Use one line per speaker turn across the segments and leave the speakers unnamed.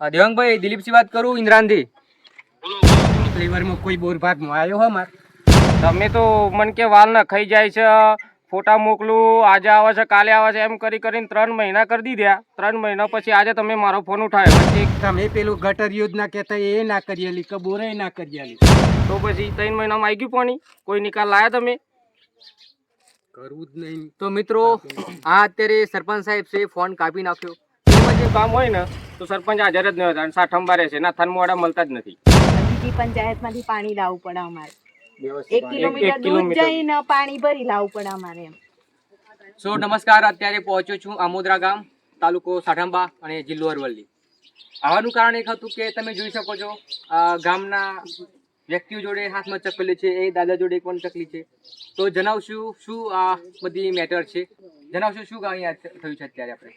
દેવાંગભાઈ દિલીપસિંહ વાત કરું ઇન્દ્રાનથી
ફ્લેવરમાં કોઈ બોર ભાગમાં આવ્યો હો માર.
તમે તો મન કે વાલ ના ખાઈ જાય છે ફોટા મોકલું આજે આવે છે કાલે આવે છે એમ કરી કરીને ત્રણ મહિના કરી દીધા. ત્રણ મહિના પછી આજે તમે મારો ફોન ઉઠાવ્યો. વચ્ચે
તમે પેલું ગટર યોજના કહેતા એ ના કરીએલી કે બોરે ના કરીએલી
તો પછી ત્રણ મહિનામાં આવી ગયું પાણી? કોઈ નિકાલ લાયા તમે?
કરવું જ નહીં.
તો મિત્રો આ અત્યારે સરપંચ સાહેબ છે ફોન કાપી નાખ્યો. જે કામ હોય ને તો સરપંચ હાજર જ નહીં હતા અને સાઠંબા રહે છે. ના થનમોડા મળતા જ નથી.
બીજી પંચાયતમાંથી પાણી લાવવું પડે અમારે. એક
એક
કિલોમીટર દૂર જઈને પાણી ભરી લાવવું પડે અમારે એમ.
સો નમસ્કાર. અત્યારે પહોંચ્યો છું આમોદરા ગામ તાલુકો સાઠંબા અને જિલ્લો અરવલ્લી. આવવાનું કારણ એક હતું કે તમે જોઈ શકો છો ગામના વ્યક્તિઓ જોડે હાથમાં ચકલી છે એ દાદા જોડે પણ ચકલી છે. તો જણાવશું શું આ બધી મેટર છે. જણાવશું શું અહીંયા થયું છે અત્યારે આપણે?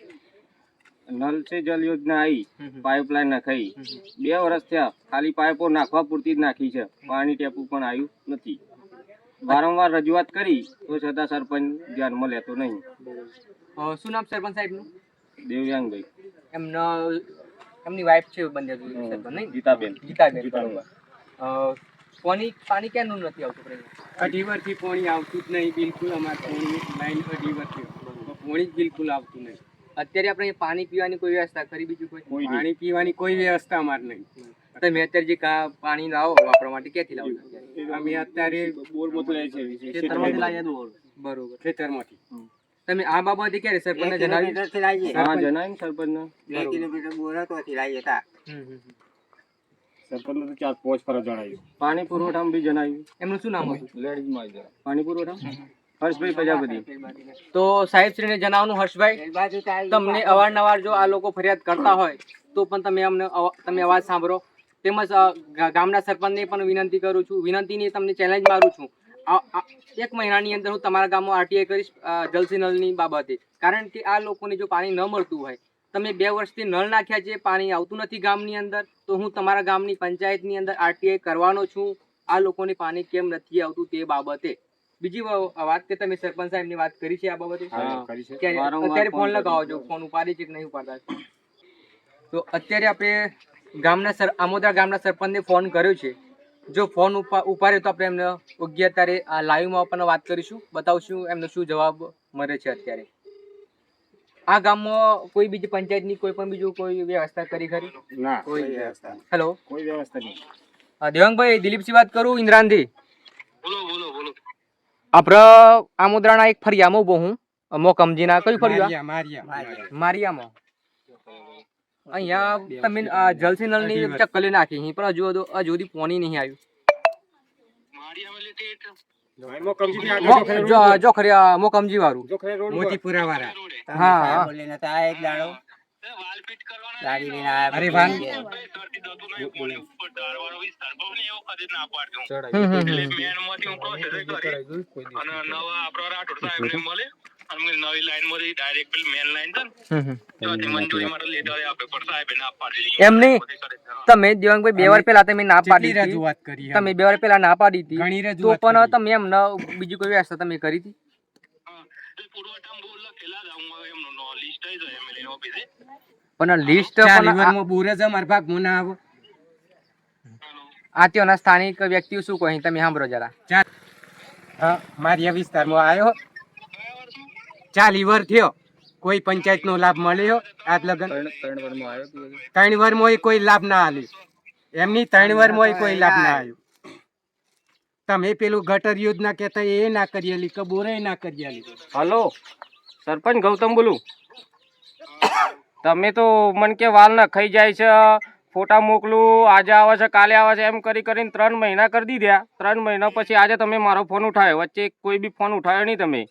નલ સે જલ યોજના આવી. પાઇપલાઇન નખાઈ બે વર્ષ થયા ખાલી પાઇપો નાખવા પૂરતી જ નાખી છે. પાણી ટેપું પણ આવ્યું નથી. વારંવાર રજૂઆત કરી તો છતાં સરપંચ ધ્યાનમાં લેતો નહીં.
શું નામ સરપંચ સાહેબનું?
દેવ્યાંગભાઈ
એમનો એમની વાઈફ છે બંને સરપંચ નહીં?
ગીતાબેન.
ગીતાબેન. અ, પાણી પાણી ક્યાંનું નથી આવતું
અઢી વર્ષથી પાણી આવતું જ નહીં બિલકુલ અમારે પાણી લાઈન અઢી વર્ષથી પાણી જ બિલકુલ આવતું નહીં.
અત્યારે આપણે પાણી પીવાની કોઈ વ્યવસ્થા કરી બીજું કોઈ?
પાણી પીવાની કોઈ વ્યવસ્થા અમારે નહીં.
તમે અત્યારે જે કા પાણી લાવો વાપરવા માટે ક્યાંથી લાવો?
અમે અત્યારે
બોર મોકલાય છે
ખેતરમાંથી લાવીએ બોર બરોબર.
ખેતરમાંથી.
તમે આ બાબતે ક્યારે સરપંચને જણાવ્યું?
હા જણાય ને સરપંચને.
હમ, લાવીએ હમ.
સરપંચને તો ચાર પાંચ ફરજ જણાવ્યું. પાણી પુરવઠામાં બી જણાવ્યું.
એમનું શું નામ હતું?
લેડીઝમાં પાણી પુરવઠા હર્ષભાઈ પ્રજાપતિ
તો સાહેબશ્રીને જણાવવાનું હર્ષભાઈ તમને અવારનવાર જો આ લોકો ફરિયાદ કરતા હોય તો પણ તમે અમને તમે અવાજ સાંભળો. તેમજ ગામના સરપંચને પણ વિનંતી કરું છું. વિનંતીની તમને ચેલેન્જ મારું છું. એક મહિનાની અંદર હું તમારા ગામમાં આરટીઆઈ કરીશ અ, જલસી નળની બાબતે. કારણ કે આ લોકોને જો પાણી ન મળતું હોય તમે બે વર્ષથી નળ નાખ્યા છે પાણી આવતું નથી ગામની અંદર તો હું તમારા ગામની પંચાયતની અંદર આરટીઆઈ કરવાનો છું. આ લોકોને પાણી કેમ નથી આવતું તે બાબતે. બીજી વાત કે તમે સરપંચ સાહેબની વાત કરી છે આ બાબતે? અત્યારે ફોન લગાવો છો. ફોન ઉપાડી છે કે નહીં ઉપાડતા તો અત્યારે આપણે ગામના સર આમોદરા ગામના સરપંચને ફોન કર્યો છે. જો ફોન ઉપાડે તો આપણે એમને યોગ્ય અત્યારે આ લાઈવમાં આપણને વાત કરીશું. બતાવશું એમનો શું જવાબ મળે છે અત્યારે. આ ગામમાં કોઈ બીજી પંચાયતની કોઈ પણ બીજું કોઈ વ્યવસ્થા કરી ખરી?
ના
કોઈ
વ્યવસ્થા
હેલો
કોઈ વ્યવસ્થા નહીં.
દેવાંગભાઈ દિલીપસિંહ વાત કરું ઇન્દ્રાનથી આપણે આમોદરાના એક ફરિયામાં ઊભો હું. મોકમજીના કયું ફરિયા?
Maria Maria.
મારિયામાં. અહીંયા તમે આ જલસી નળની ચક્કલી નાખી અહીં પણ હજુ હજુ હજુ સુધી પોની નહીં આવ્યું. મો- જો જો ખરી આ મોકમજી વાળું
મોતીપુરા વાળા
હા. એમ નહીં. તમે દેવાંગભાઈ બે વાર પેલા તમે ના પાડી તમે બે વાર પેલા ના પાડી હતી. તો પણ
તમે
તમે ન બીજી કોઈ વ્યવસ્થા તમે કરી હતી? પણ લિસ્ટ પણ આ- ત્યાંના સ્થાનિક વ્યક્તિઓ શું કહે તમે સાંભળો જરા.
હા મારિયા વિસ્તારમાં આવ્યો ચાર લીવર થયો. કોઈ પંચાયત નો લાભ મળ્યો? આજ લગન ત્રણ વારમાં કોઈ લાભ ના આલ્યો. એમની ત્રણ વારમાં કોઈ લાભ ના આવ્યો તમે પેલું ગટર યોજના કહેતા એ ના કરીએલી કે બોરે ના કરીએલી
હલો સરપંચ ગૌતમ બોલું. તમે તો મન કે વાલ ના ખાઈ જાય છે ફોટા મોકલું આજે આવે છે કાલે આવે છે એમ કરી કરીને ત્રણ મહિના કરી દીધા. ત્રણ મહિના પછી આજે તમે મારો ફોન ઉઠાવ્યો વચ્ચે કોઈ બી ફોન ઉઠાવ્યો નહીં તમે.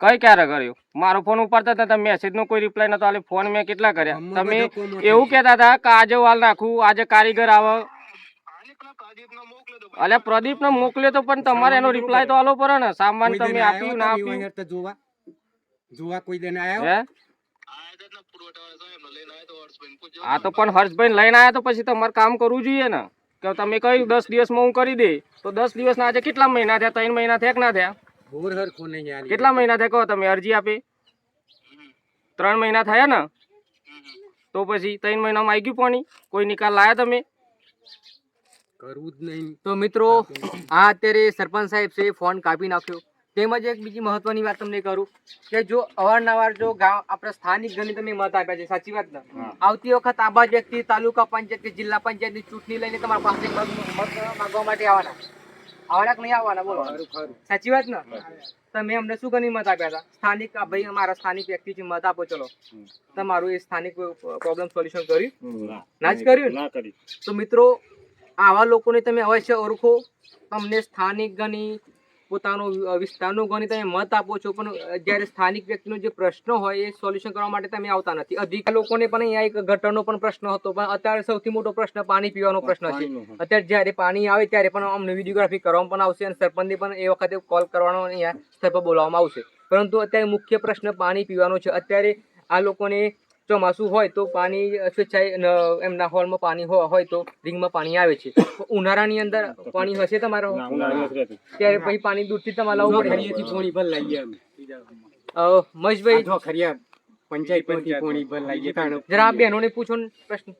કઈ ક્યારે કર્યો? મારો ફોન ઉપાડતા હતા તમે મેસેજ નો કોઈ રિપ્લાય નતો આલે ફોન મેં કેટલા કર્યા? તમે. એવું કહેતા હતા કે આજે વાલ નાખું આજે કારીગર આવે અલે પ્રદીપ ને મોકલ્યો તો પણ તમારે એનો રિપ્લાય તો આલો પડે ને. સામાન તમે આપ્યું ના
આવ્યો
આપ્યું.
જોવા. જોવા કોઈ દેને આવ્યો?
હે? હા તો પણ હર્ષભાઈ લઈને આયા તો પછી તમારે કામ કરવું જોઈએ ને. કે તમે કહ્યું દસ દિવસમાં હું કરી દે. તો દસ દિવસના આજે કેટલા મહિના થયા? ત્રણ મહિના થયા કે ના થયા. કેટલા મહિના થયા કહો તમે? અરજી આપી? ત્રણ મહિના થયા ને?
તો પછી ત્રણ મહિનામાં આવી ગયું પાણી? કોઈ નિકાલ લાયા તમે?
કરવું જ નહીં.
તો મિત્રો આ અત્યારે સરપંચ સાહેબ છે ફોન કાપી નાખ્યો. તેમજ એક બીજી મહત્વની વાત તમને કરું કે જો અવારનવાર જો ગામ આપણા સ્થાનિક ગણી તમે મત આપ્યા છે સાચી વાત ને? આવતી વખત આબા વ્યક્તિ તાલુકા પંચાયત કે જિલ્લા પંચાયતની ચૂંટણી લઈને તમારા પાસે મત માંગવા માટે આવવાના. આવવાના કે નહીં આવવાના? બોલો. સાચી વાત ને? તમે અમને શું ગણી મત આપ્યા હતા? સ્થાનિક ભાઈ અમારા સ્થાનિક વ્યક્તિ છે મત આપો ચલો. તમારું એ સ્થાનિક પ્રોબ્લેમ સોલ્યુશન કર્યું? ના જ કર્યું ને? તો મિત્રો આવા લોકોને તમે અવશ્ય ઓળખો. તમને સ્થાનિક ગણી પોતાનો વિસ્તારનો ગણી તમે મત આપો છો પણ જ્યારે સ્થાનિક વ્યક્તિનો જે પ્રશ્ન હોય એ સોલ્યુશન કરવા માટે તમે આવતા નથી. અધિક લોકોને પણ અહીંયા એક ગટરનો પણ પ્રશ્ન હતો પણ અત્યારે સૌથી મોટો પ્રશ્ન પાણી પીવાનો પ્રશ્ન છે. અત્યારે જ્યારે પાણી આવે ત્યારે પણ અમને વિડીયોગ્રાફી કરવામાં પણ આવશે અને સરપંચને પણ એ વખતે કોલ કરવાનો અહીંયા સ્થળ પર બોલાવવામાં આવશે. પરંતુ અત્યારે મુખ્ય પ્રશ્ન પાણી પીવાનો છે. અત્યારે આ લોકોને ચોમાસું હોય તો પાણી સ્વેચ્છાએ ન- એમના હોલમાં પાણી હોય તો રિંગમાં પાણી આવે છે. ઉનાળાની અંદર પાણી હશે તમારો? ત્યારે પછી પાણી દૂરથી તમારે લાવવું પડે.
થોડી ભર લાવીએ અમે.
મહેશભાઈ?
જો ખરિયા પંચાયત પરથી પોણી ભર લાવીએ
જરા બેનોને પૂછો ને પ્રશ્ન.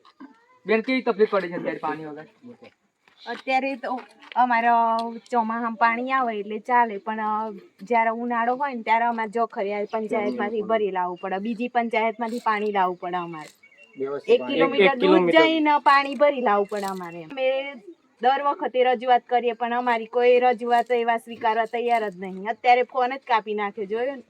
બેન કેવી તકલીફ પડે છે અત્યારે પાણી વગર?
અત્યારે તો અમારે ચોમાસામાં પાણી આવે એટલે ચાલે પણ જ્યારે ઉનાળો હોય ને ત્યારે અમારે જોખરિયા પંચાયતમાંથી ભરી લાવવું પડે. બીજી પંચાયતમાંથી પાણી લાવવું પડે અમારે. એક કિલોમીટર દૂર જઈને પાણી ભરી લાવવું પડે અમારે. અમે દર વખતે રજૂઆત કરીએ પણ અમારી કોઈ રજૂઆત એવા સ્વીકારવા તૈયાર જ નહીં. અત્યારે ફોન જ કાપી નાખ્યો જોયો ને?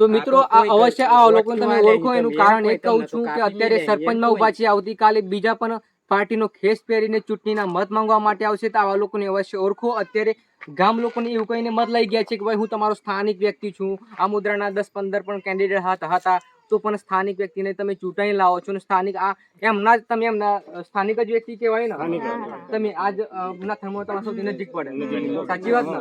તો મિત્રો
આ
અવશ્ય આ અવલોકન તમે ઓળખો એનું કારણ એ કહું છું કે અત્યારે સરપંચમાં ઊભા છે આવતીકાલે બીજા પણ પાર્ટીનો ખેસ પહેરીને ચૂંટણીના મત માંગવા માટે આવશે તો આવા લોકોને અવશ્ય ઓળખો. અત્યારે ગામ લોકોને એવું કહીને મત લઈ ગયા છે કે ભાઈ, હું તમારો સ્થાનિક વ્યક્તિ છું. આ મુદ્રાના દસ પંદર પણ કેન્ડિડેટ હતા હતા તો પણ સ્થાનિક વ્યક્તિને તમે ચૂંટાઈ લાવો છો ને સ્થાનિક આ એમના જ તમે એમના સ્થાનિક જ વ્યક્તિ કહેવાય ને? તમે આજ ના થર્મો તમારા સૌથી નજીક પડે. સાચી વાત ને?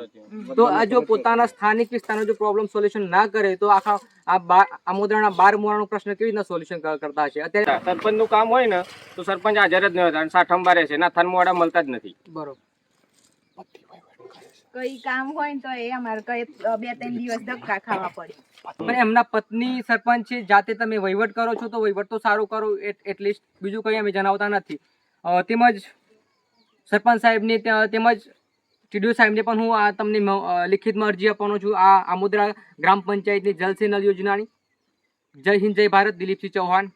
તો આ જો પોતાના સ્થાનિક વિસ્તારનો જો પ્રોબ્લેમ સોલ્યુશન ના કરે તો આખા આ બાર આમોદરાના બાર મોરાનો પ્રશ્ન કેવી રીતના સોલ્યુશન કરતા હશે? અત્યારે
સરપંચનું કામ હોય ને તો સરપંચ હાજર જ નહીં હોતા સાઠમ બારે છે ના થર્મોવાળા મળતા જ નથી.
બરોબર.
કઈ કામ હોય ને તો એ અમારે કઈ બે ત્રણ દિવસ ધક્કા ખાવા પડે.
પણ એમના પત્ની સરપંચ છે, જાતે તમે વહીવટ કરો છો તો વહીવટ તો સારું કરો એટલીસ્ટ બીજું કંઈ અમે જણાવતા નથી. તેમજ સરપંચ સાહેબને તેમજ ટીડીઓ સાહેબને પણ હું આ તમને લિખિતમાં અરજી આપવાનો છું. આ આમોદરા ગ્રામ પંચાયતની જલસે નલ યોજનાની. જય હિન્દ, જય ભારત, દિલીપસિંહ ચૌહાણ.